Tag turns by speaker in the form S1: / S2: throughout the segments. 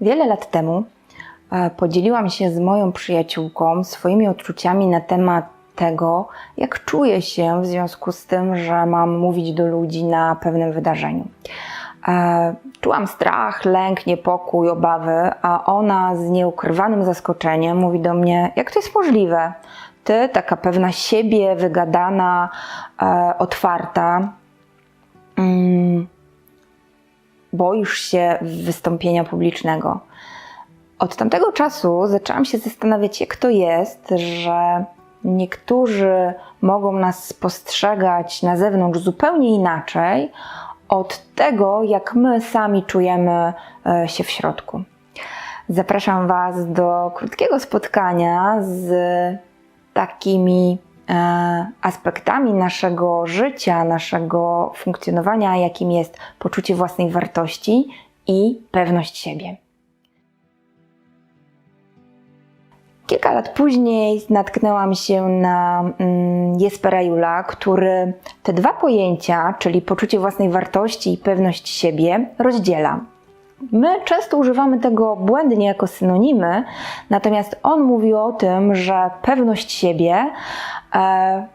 S1: Wiele lat temu e, podzieliłam się z moją przyjaciółką swoimi odczuciami na temat tego, jak czuję się w związku z tym, że mam mówić do ludzi na pewnym wydarzeniu. E, Czułam strach, lęk, niepokój, obawy, a ona z nieukrywanym zaskoczeniem mówi do mnie: Jak to jest możliwe? Ty, taka pewna siebie, wygadana, e, otwarta, mm, boisz się wystąpienia publicznego. Od tamtego czasu zaczęłam się zastanawiać, jak to jest, że niektórzy mogą nas postrzegać na zewnątrz zupełnie inaczej od tego, jak my sami czujemy e, się w środku. Zapraszam Was do krótkiego spotkania z takimi aspektami naszego życia, naszego funkcjonowania, jakim jest poczucie własnej wartości i pewność siebie. Kilka lat później natknęłam się na mm, Jespera Jula, który te dwa pojęcia, czyli poczucie własnej wartości i pewność siebie, rozdziela. My często używamy tego błędnie jako synonimy, natomiast on mówi o tym, że pewność siebie e,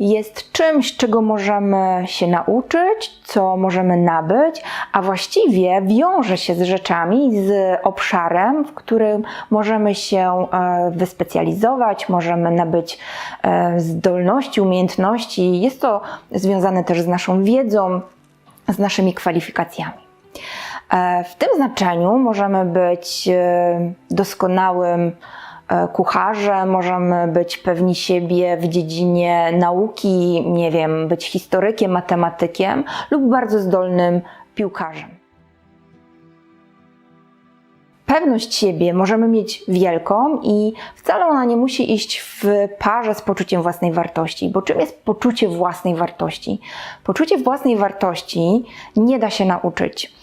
S1: jest czymś, czego możemy się nauczyć, co możemy nabyć, a właściwie wiąże się z rzeczami, z obszarem, w którym możemy się e, wyspecjalizować, możemy nabyć e, zdolności, umiejętności. Jest to związane też z naszą wiedzą, z naszymi kwalifikacjami. E, W tym znaczeniu możemy być e, doskonałym e, kucharzem, możemy być pewni siebie w dziedzinie nauki, nie wiem, być historykiem, matematykiem lub bardzo zdolnym piłkarzem. Pewność siebie możemy mieć wielką i wcale ona nie musi iść w parze z poczuciem własnej wartości. Bo czym jest poczucie własnej wartości? Poczucie własnej wartości nie da się nauczyć.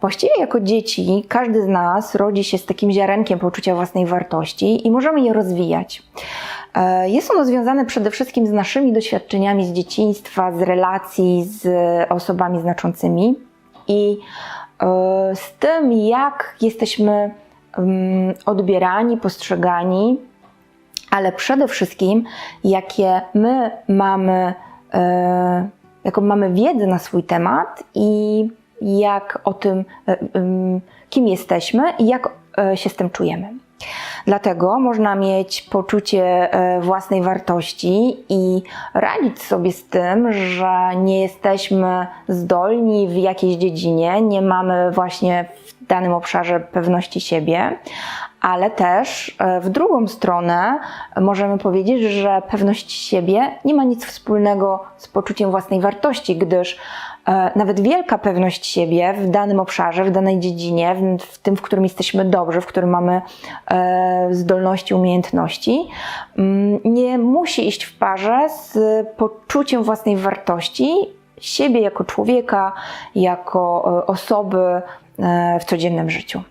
S1: Właściwie jako dzieci każdy z nas rodzi się z takim ziarenkiem poczucia własnej wartości i możemy je rozwijać. E, Jest ono związane przede wszystkim z naszymi doświadczeniami z dzieciństwa, z relacji z osobami znaczącymi i e, z tym, jak jesteśmy mm, odbierani, postrzegani, ale przede wszystkim, jakie my mamy, e, jaką mamy wiedzę na swój temat i jak o tym, e, kim jesteśmy i jak e, się z tym czujemy. Dlatego można mieć poczucie e, własnej wartości i radzić sobie z tym, że nie jesteśmy zdolni w jakiejś dziedzinie, nie mamy właśnie w danym obszarze pewności siebie, ale też e, w drugą stronę możemy powiedzieć, że pewność siebie nie ma nic wspólnego z poczuciem własnej wartości, gdyż e, nawet wielka pewność siebie w danym obszarze, w danej dziedzinie, w, tym, w którym jesteśmy dobrzy, w którym mamy zdolności, umiejętności, mm, nie musi iść w parze z poczuciem własnej wartości siebie jako człowieka, jako e, osoby e, w codziennym życiu.